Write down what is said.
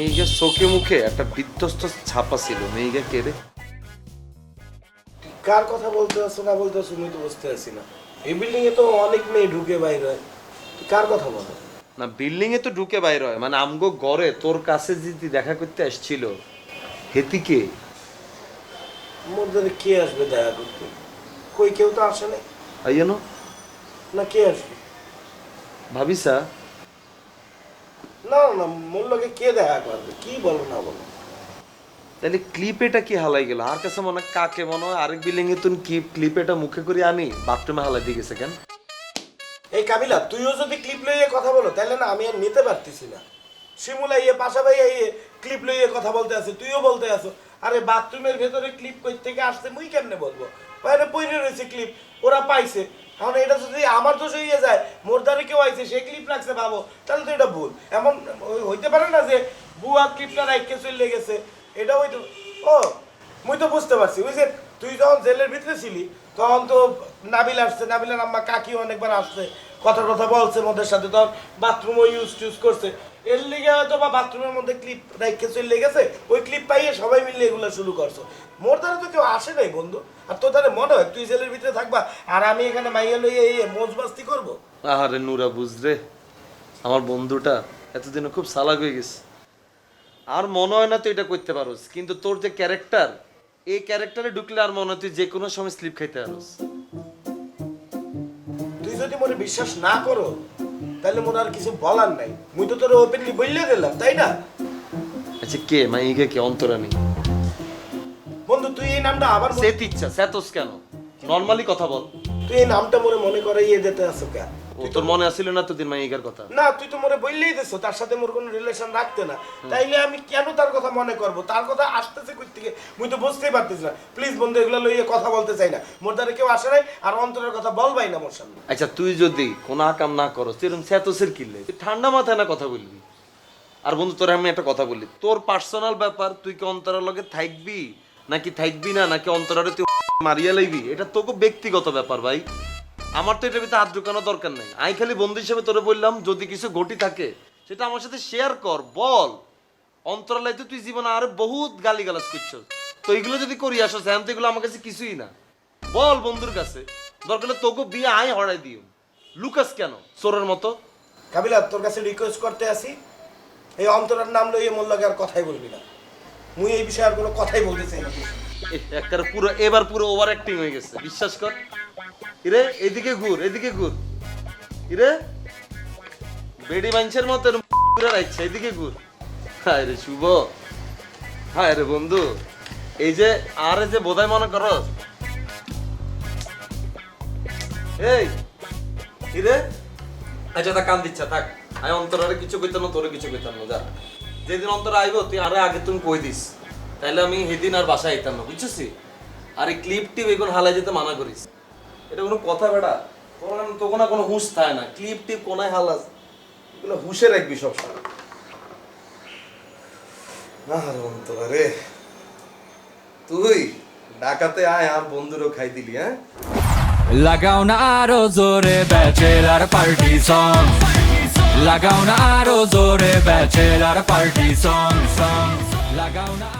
মেয়েকে চোখে মুখে একটা বিধ্বস্ত ছাপা ছিল মেয়েকে কেড়ে কার কথা বলতে আছো না বলতে আমি তো বুঝতে পারছি না। এই বিল্ডিং এ তো অনেক মেয়ে ঢুকে বাইরে হয়। কার কথা বলো? না বিল্ডিং এ তো ঢুকে বাইর হয়। মানে আমগো ঘরে তোর কাছে যদি দেখা করতে আসছিল। হেতিকে মোর ধরে কে আসবে দেখা করতে? কই কেউ তো আসে নাই। আইয়ানো না কে আসবে? ভাবিসা? না না লগে কে দেখা করবে? কি বলো না বলো? তাহলে ক্লিপেটা কি হালাই গেল? আর কাছে মনে কাকে মনে হয়? আরেক বিল্ডিং এ তুই কি ক্লিপেটা মুখে করে আনি? বাথরুমে হালাই দিয়ে গেছে কেন? এই কাবিলা তুইও যদি ক্লিপ লইয়ে কথা বলো তাহলে না আমি আর নিতে পারতেছি না। শিমুলা ইয়ে পাশা ভাই ইয়ে ক্লিপ লইয়ে কথা বলতে আছে তুইও বলতে আছো। আরে বাথরুমের ভেতরে ক্লিপ কই থেকে আসছে মুই কেমনে বলব? বাইরে পইরে রয়েছে ক্লিপ? ওরা পাইছে। এখন এটা যদি আমার দোষ হয়ে যায়, মোর দ্বারে কেউ আইছে, সে ক্লিপ রাখছে ভাবো, তাহলে তো এটা ভুল। এমন হইতে পারে না যে বুয়া ক্লিপটা রাইখে চলে গেছে এটা হইতে ও, মুই তো বুঝতে পারছি, ওই তুই যখন জেলের ভিতরে ছিলি, তখন তো নাবিল আসছে, নাবিলের আম্মা কাকি অনেকবার আসছে কথা কথা বলছে, মোদের সাথে তখন বাথরুমও ইউজ টিউজ করছে। এর লিগে হয়তো বা বাথরুমের মধ্যে ক্লিপ রাইখে চলে গেছে ওই ক্লিপ পাইয়ে সবাই মিলে এগুলো শুরু করছ। মোর দ্বারা তো কেউ আসে নাই বন্ধু। আর তোর দ্বারা মনে হয় তুই জেলের ভিতরে থাকবা আর আমি এখানে মাইয়া লইয়ে এই মোজ মাস্তি করব? আহারে নুরা বুঝরে। আমার বন্ধুটা এতদিন খুব সালাক হয়ে গেছে। আর মনে হয় না তুই এটা করতে পারোস কিন্তু তোর যে ক্যারেক্টার এই ক্যারেক্টারে ঢুকলে আর মনে হয় তুই যে কোনো সময় স্লিপ খাইতে পারোস। তুই যদি মনে বিশ্বাস না করো তাহলে মনে আর কিছু বলার নাই। মুই তো তোর ওপেনলি বললে দিলাম তাই না? আচ্ছা কে? মানে ইগে কে? অন্তরানি বন্ধু তুই এই নামটা আবার সেত ইচ্ছা সেতস কেন? নরমালি কথা বল। তুই এই নামটা মনে মনে করে ইয়ে দিতে আসো কে? ও তোর মনে আসছিল না তোদের মাইকার কথা? না তুই তো মনে বললেই দিছো তার সাথে মোর কোনো রিলেশন রাখতে না। তাইলে আমি কেন তার কথা মনে করব? তার কথা আসতেছে কই থেকে মুই তো বুঝতেই পারতেছি না। প্লিজ বন্ধু এগুলো লইয়ে কথা বলতে চাই না। মোর দ্বারা কেউ আসে নাই আর অন্তরের কথা বলবাই না মোর সামনে। আচ্ছা তুই যদি কোনো আকাম না ঠান্ডা মাথায় না কথা বলবি? আর বন্ধু তোর আমি একটা কথা বলি। তোর পার্সোনাল ব্যাপার তুই কি অন্তরের লগে থাকবি? নাকি থাকবি না? নাকি অন্তরারে তুই মারিয়া লইবি? এটা তোকে ব্যক্তিগত ব্যাপার ভাই। আমার তো ভিতরে হাত ঢুকানোর দরকার নেই। আমি খালি বন্ধু হিসেবে তোরে বললাম, যদি কিছু ঘটি থাকে, সেটা আমার সাথে শেয়ার কর, বল। অন্তরালে তো তুই জীবনে আরও বহুত গালি গালাজ করছ। তো এইগুলো যদি করি আসো, স্যাম, তো এগুলো আমার কাছে কিছুই না। বল বন্ধুর কাছে। দরকার হলে তোকে বিয়ে আয় হড়াই দিও। লুকাস কেন? চোরের মতো। কাবিলা, তোর কাছে রিকোয়েস্ট করতে আসি। এই অন্তরের নাম লইয়ে মোর লগে আর কথাই বলবি না। মুই এই বিষয়ে আর কোনো কথাই বলতে চাই না। পুরো, এবার পুরো ওভার অ্যাক্টিং হয়ে গেছে, বিশ্বাস কর। ইরে, এদিকে ঘুর এদিকে ঘুর। ইরে, বেডি মাংসের মতো এদিকে ঘুর। হায় রে শুভ, হায় রে বন্ধু। এই যে, আরে যে বোধহয় মনে করো। এই, ইরে। আচ্ছা তা কান দিচ্ছা, থাক। আমি অন্তরারে কিছু কইতাম তোরে কিছু কইতাম যা। যেদিন অন্তর আইব, তুই আরে আগে তুমি কই দিস। তাইলে আমি সেদিন আর বাসায় আইতাম না বুঝছিস আর এই ক্লিপ টিপ এগুলো হালাই যেতে মানা করিস। এটা কোনো কথা বেটা তোর তোকে না কোনো হুঁশ থাকে না। ক্লিপ টিপ কোনায় হালাস এগুলো হুঁশে রাখবি সব সময় আর অন্তরা রে। তুই ডাকাতে আয় আর বন্ধুরও খাই দিলি হ্যাঁ? লাগাও না আরও জোরে ব্যাচেলার পার্টি সং লাগাও না আরও জোরে ব্যাচেলার পার্টি সং সং লাগাও না